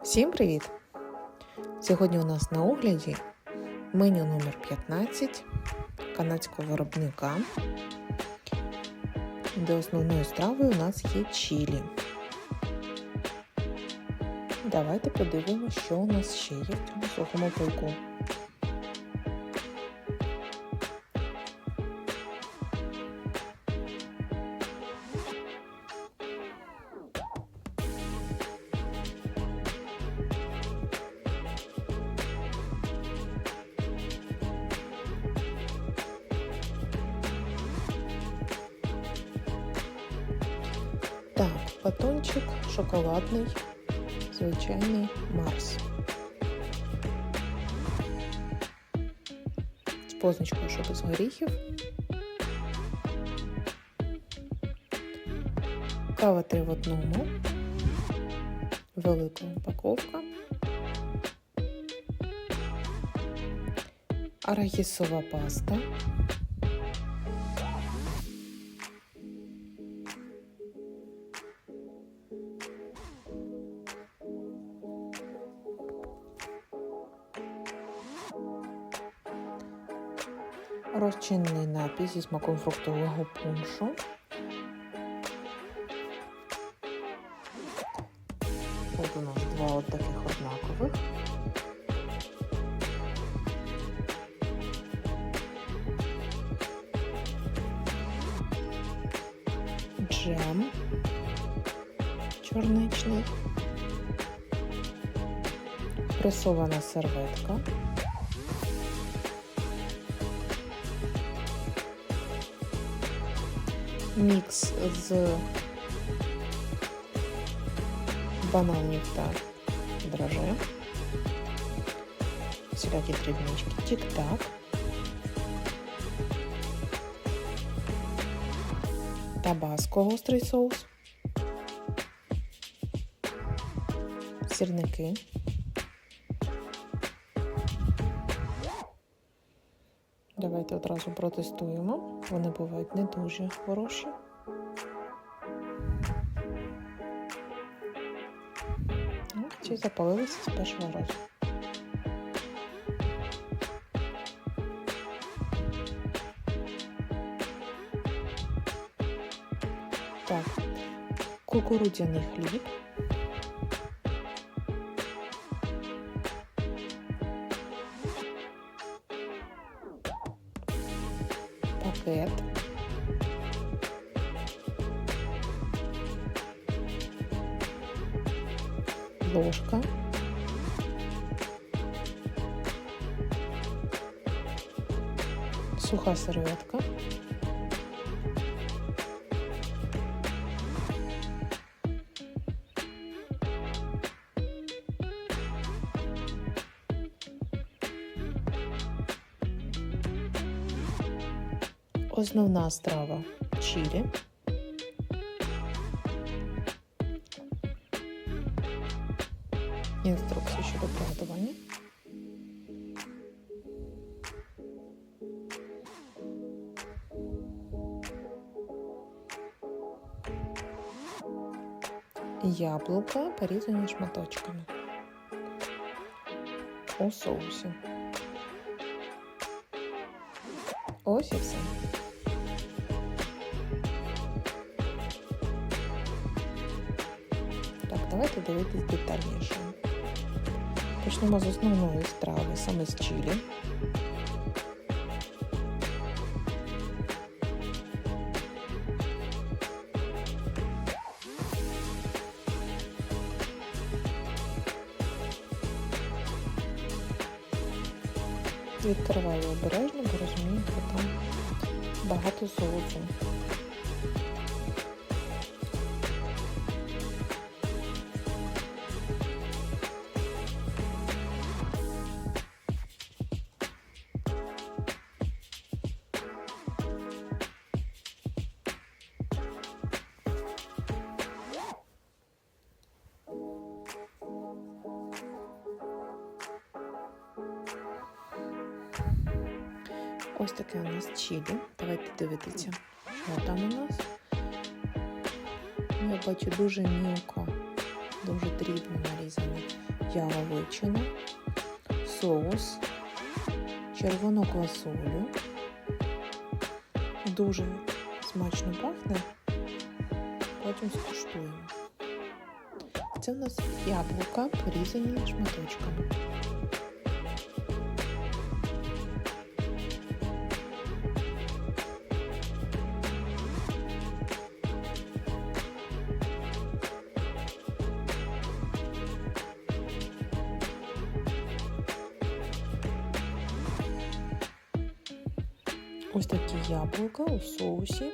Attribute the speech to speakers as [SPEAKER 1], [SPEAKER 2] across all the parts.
[SPEAKER 1] Всім привіт! Сьогодні у нас на огляді меню номер 15 канадського виробника, де основною стравою у нас є чілі. Давайте подивимося, що у нас ще є в цьому сухому пилку. Батончик шоколадний, звичайний Марс. З позначкою, що без горіхів. Кава три в одному. Велика упаковка. Арахісова паста. Розчинний напій зі смаком фруктового пуншу. От у нас два от таких однакових. Джем чорничний, пресована серветка. Мікс з бананів та драже. Всілякі дрібнички. Тік-так. Табаско гострий соус. Сірники. Давайте одразу протестуємо. Вони бувають не дуже хороші. Ну, Ці запалилися з першого разу. Так, кукурудзяний хліб. Суха серветка. Основна страва чилі. Інструкції щодо приготування. Яблука порізані шматочками у соусі. Ось і все. Так, давайте дивитись детальніше. Почнемо з основної страви, саме з чилі. Відкриваю обережно, бо розумію, що там багато соусу. Ось таке у нас чилі. Давайте дивитися, що там у нас. Я бачу дуже мілко дуже дрібно нарізана яловичина, соус, червону квасолю. Дуже смачно пахне. Потім скуштуємо. Це у нас яблука, порізані шматочками. Ось такі яблука у соусі.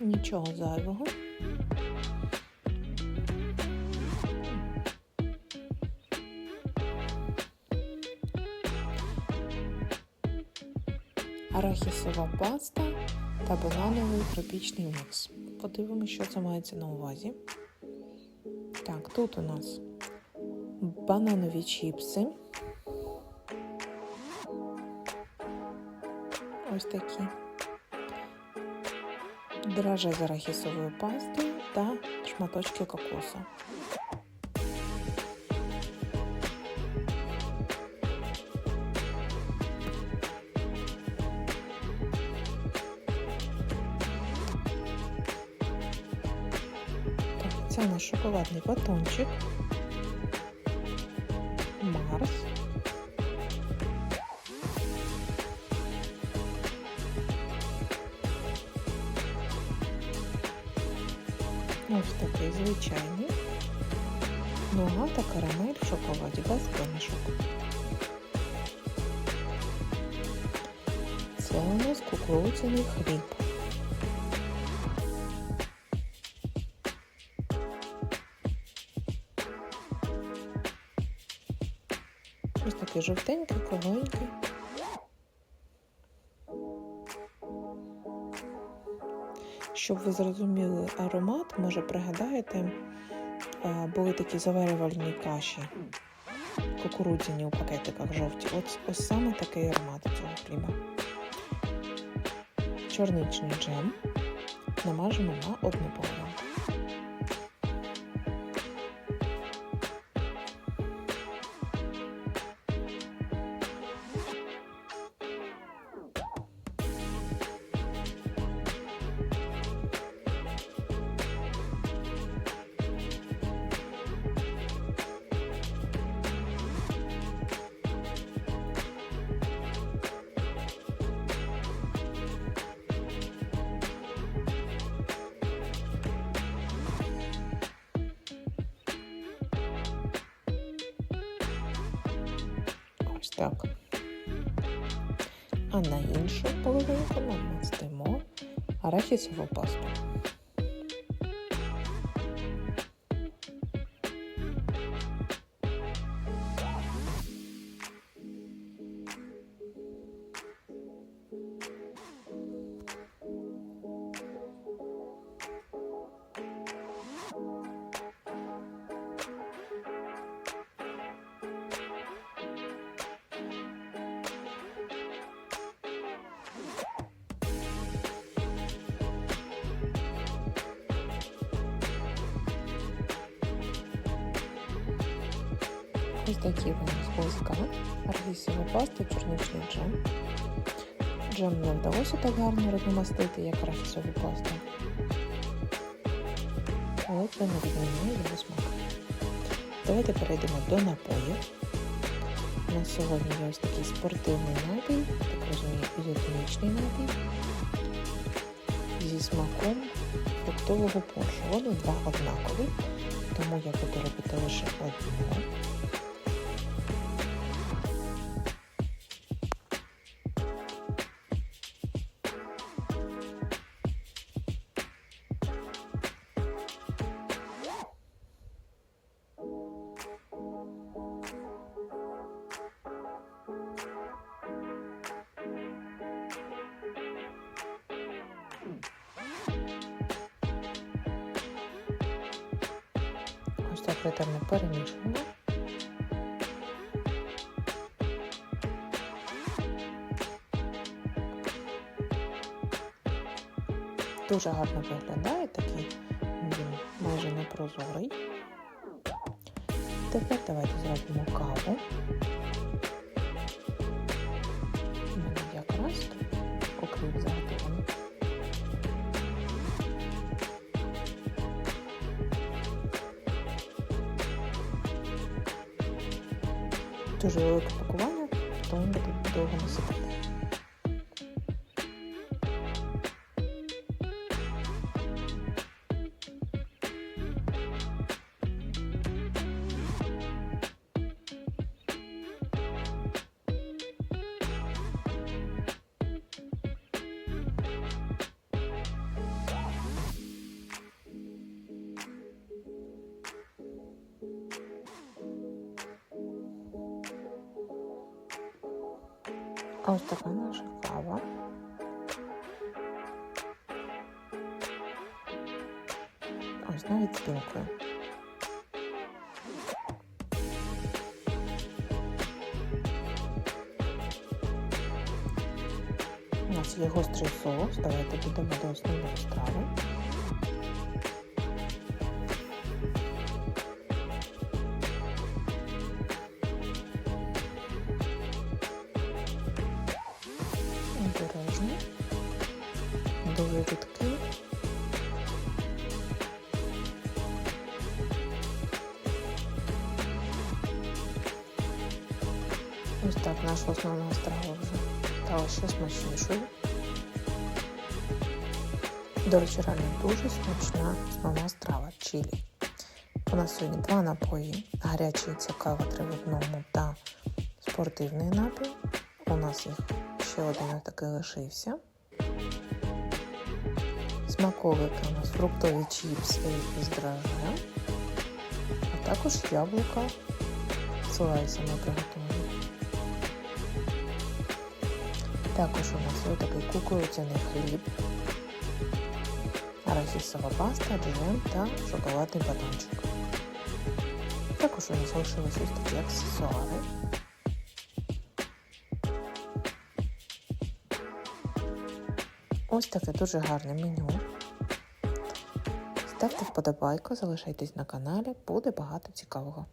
[SPEAKER 1] Нічого зайвого. Арахісова паста та банановий тропічний мікс. Подивимося, що це мається на увазі. Так, тут у нас бананові чіпси. Ось такі. Драже з арахісовою пастою та шматочки кокосу. Це наш шоколадний батончик. Ось такий звичайний. Нуга та карамель в шоколаді без промішок. Це у нас кукурудзяний хліб. Ось такий жовтенький, кругленький. Щоб ви зрозуміли аромат, може пригадаєте, е, були такі заварювальні каші, кукурудзяні у пакетиках жовті. Ось, ось саме такий аромат цього хліба. Чорничний джем намажемо на одну половинку. Так. А на іншу половинку ми мастимо арахісову пасту. Ось такі у нас близька, аргісова паста, чорничний джем. Джем не вдалося так гарно розмастити, як арахісову пасту. Але це не відмінює його смак. Давайте перейдемо до напоїв. У сьогодні є ось такий спортивний напій, так розумію, ізотонічний напій зі смаком фруктового поншу. Вони два однакові, тому я буду робити лише одну. Ретельно перемішуємо. Дуже гарно виглядає такий майже непрозорий. Тепер давайте зробимо каву. Дуже велике пакування, тому буду довго насипати. Ось така наша кава. Ось навіть з. У нас є гострий соус. Давайте підемо до основної страви. Дуже рідкий. Ось так наша основна страва вже стала ще смачнішою. До речі, реально дуже смачна основна страва чилі. У нас сьогодні два напої. Гарячий це кава три в одному та спортивний напій. У нас їх ще один такий лишився. Смаковики у нас фруктові чіпси із дрожжем, а також яблука слайсами приготовані. Також у нас є такий кукурудзяний хліб, арахісова паста, джем та шоколадний батончик. Також у нас залишилися ось такі аксесуари. Ось таке дуже гарне меню. Ставте вподобайку, залишайтесь на каналі, буде багато цікавого.